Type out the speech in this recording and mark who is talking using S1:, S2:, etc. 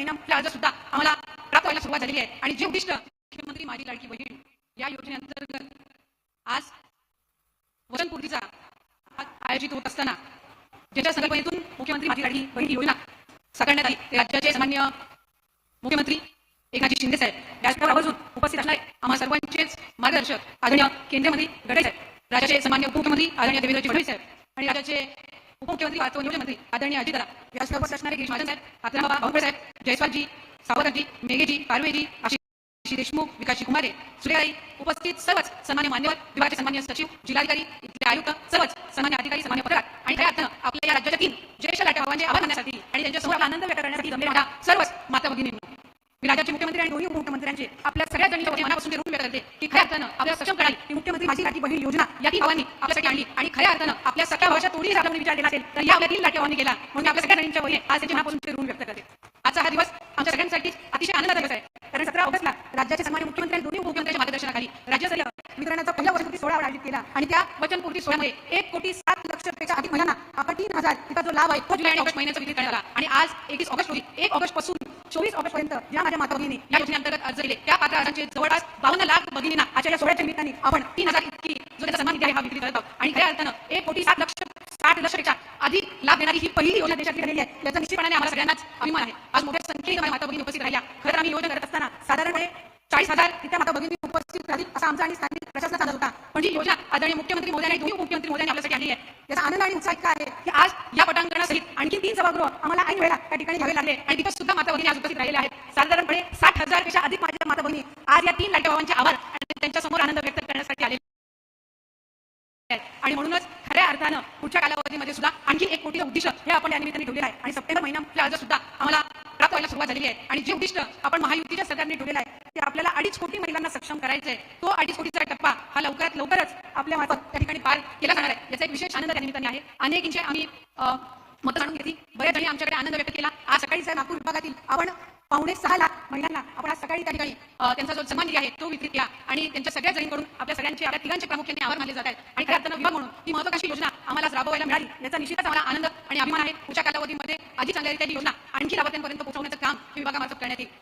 S1: महिना महिन्यातल्या अर्ज सुद्धा आम्हाला प्राप्त व्हायला सुरुवात झालेली आहे. आणि जे उद्दिष्ट मुख्यमंत्री माझी लाडकी बहीण या योजनेअंतर्गत आज वचनपूर्तीचा आयोजित होत असताना ज्याच्या संकल्पनेतून मुख्यमंत्री माझी लाडकी बहीण योजना साकारण्यात आली. ते राज्याचे सामान्य मुख्यमंत्री एकनाथजी शिंदे साहेब याचबरोबर आवर्जून उपस्थित असणारे आम्हा सर्वांचेच मार्गदर्शक आदरणीय केंद्रीय मंत्री गडे साहेब राज्याचे सामान्य उपमुख्यमंत्री आदरणीय देवेंद्रजी फडणवीस साहेब आणि राज्याचे उपमुख्यमंत्री वाहतूक नियोजन मंत्री आदरणीय अजितरा याचबरोबर असणारे गिरीश महाजन साहेब आत्माबा भाऊकर साहेब जयस्वालजी सावरजी मेघेजी पारवेजी आशिष देशमुख विकासजी कुमारे सुरेराई उपस्थित सर्वच सन्मान्य मान्यवर विभागाचे सन्मान्य सचिव जिल्हाधिकारी इथले आयुक्त सर्वच सन्मान्य अधिकारी सन्मान्य पत्रकार आणि खऱ्या अर्थानं आपल्या या राज्याच्या तीन ज्येष्ठ लाट्या भावांचे आभार मानण्यासाठी आणि त्यांच्यासमोर आपला आनंद व्यक्त करण्यासाठी जमले माझ्या सर्वच माता भगिनी मी राज्याचे मुख्यमंत्री आणि दोन्ही उपमुख्यमंत्र्यांचे आपल्या सगळ्या जणीच्या मनापासून ऋण व्यक्त करते की खऱ्या अर्थानं आपल्या सक्षम करणारी ही मुख्यमंत्री माझी लाठी बहीण योजना या तीन भावांनी आपल्यासाठी आणली आणि खऱ्या अर्थानं आपल्या सगळ्या भाषा तोडीने आपल्याला विचार केला असेल तर या आपल्या तीन लाठी भावांनी केला म्हणून आपल्या सगळ्या जणींच्या वही आज त्यांच्या मनापासून ऋण व्यक्त करते. आजचा हा दिवस आमच्या सगळ्यांसाठी अतिशय आनंदाचा दिवस आहे. कारण सतरा ऑगस्टला राज्याचे सन्मान्य मुख्यमंत्री आणि दोन्ही उपमुख्यमंत्र्यांच्या मार्गदर्शनाखाली राज्यस्तरीय वितरणाचा पहिला वचनपूर्ती सोहळा आयोजित केला. आणि त्या वचनपूर्ती सोहळ्यामध्ये एक कोटी सात लक्षपेक्षा अधिक महिलांना आपण तीन हजार इतका जो लाभ आहे तो जुलै आणि ऑगस्ट महिन्याचा वितरित करण्यात आला. आणि आज एकवीस ऑगस्ट रोजी एक ऑगस्टपासून चोवीस ऑगस्ट पर्यंत ज्या माझ्या माता भगिनी या योजनेअंतर्गत अर्ज दिले त्या पात्र अर्जांचे जवळपास बावन्न लाख भगिनींना आजच्या या सोहळ्याच्या निमित्ताने आपण तीन हजार इतकी जो त्याचा सन्मान निधी आहे हा विक्री करत आहोत. आणि खऱ्या अर्थानं एक कोटी सात लक्ष साठ लक्षपेक्षा अधिक लाभ देणारी ही पहिली योजना देशात झालेली आहे. याचा निश्चितपणाने आम्हाला सगळ्यांनाच अभिमान आहे. आज मोठ्या संख्येने माता भगिनी उपस्थित राहिल्या. खरं आम्ही योजना करत असताना साधारणपणे चाळीस हजार तिथल्या माता भगिनी उपस्थित राहतील असा आमचा आणि स्थानिक प्रशासनाचा अंदाज होता. पण ही योजना आदरणीय मुख्यमंत्री मोदी आणि दोन्ही उपमुख्यमंत्री मोदी आपल्यासाठी आली आहे. याचा आनंद आणि उत्साह इतका आहे की आज या पटांगणासहित आणखी तीन सभागृह आम्हाला ऐन वेळा त्या ठिकाणी घ्यावे लागले. आणि तिथं सुद्धा माता भगिनी आज उपस्थित राहिलेल्या आहेत. साधारणपणे साठ हजारपेक्षा अधिक माझ्या माता भगिनी आज या तीन लाट्या आभार म्हणूनच खऱ्या अर्थानं पुढच्या कालावधीमध्ये सुद्धा आणखी एक कोटीचं उद्दिष्ट हे आपण या निमित्ताने ठेवलेलं आहे. आणि सप्टेंबर महिन्यातल्या अर्ज सुद्धा आम्हाला प्राप्त व्हायला सुरुवात झालेली आहे. आणि जे उद्दिष्ट आपण महायुतीच्या सरकारने ठेवलेलं आहे ते आपल्याला अडीच कोटी महिलांना सक्षम करायचं आहे तो अडीच कोटीचा टप्पा हा लवकरात लवकरच आपल्या मार्फत त्या ठिकाणी पार केला जाणार आहे. याचा एक विशेष आनंद त्या निमित्ताने आहे. अनेकींचे आम्ही अ, मतं जाणून घेतली. बऱ्याच जणी आमच्याकडे आनंद व्यक्त केला. आज सकाळीचा नागपूर विभागातील आपण पावणे सहा लाख महिलांना आपण आज सकाळी त्या ठिकाणी त्यांचा जो सन्मान आहे तो वितरित केला आणि त्यांच्या सगळ्या जणींकडून आपल्या सगळ्यांचे आपल्या तिघांचे प्रामुख्याने आभार मानले जात आहेत. आणि खऱ्या अर्थानं विभाग म्हणून ही महत्वाकांक्षी योजना आम्हाला आज राबवायला मिळाली. याचा निश्चितच आम्हाला आनंद आणि अभिमान आहे. पुढच्या कालावधीमध्ये अधिक चांगल्या योजना आणखी लाभार्थ्यांपर्यंत पोहोचवण्याचं काम विभागामार्फत करण्यात येईल.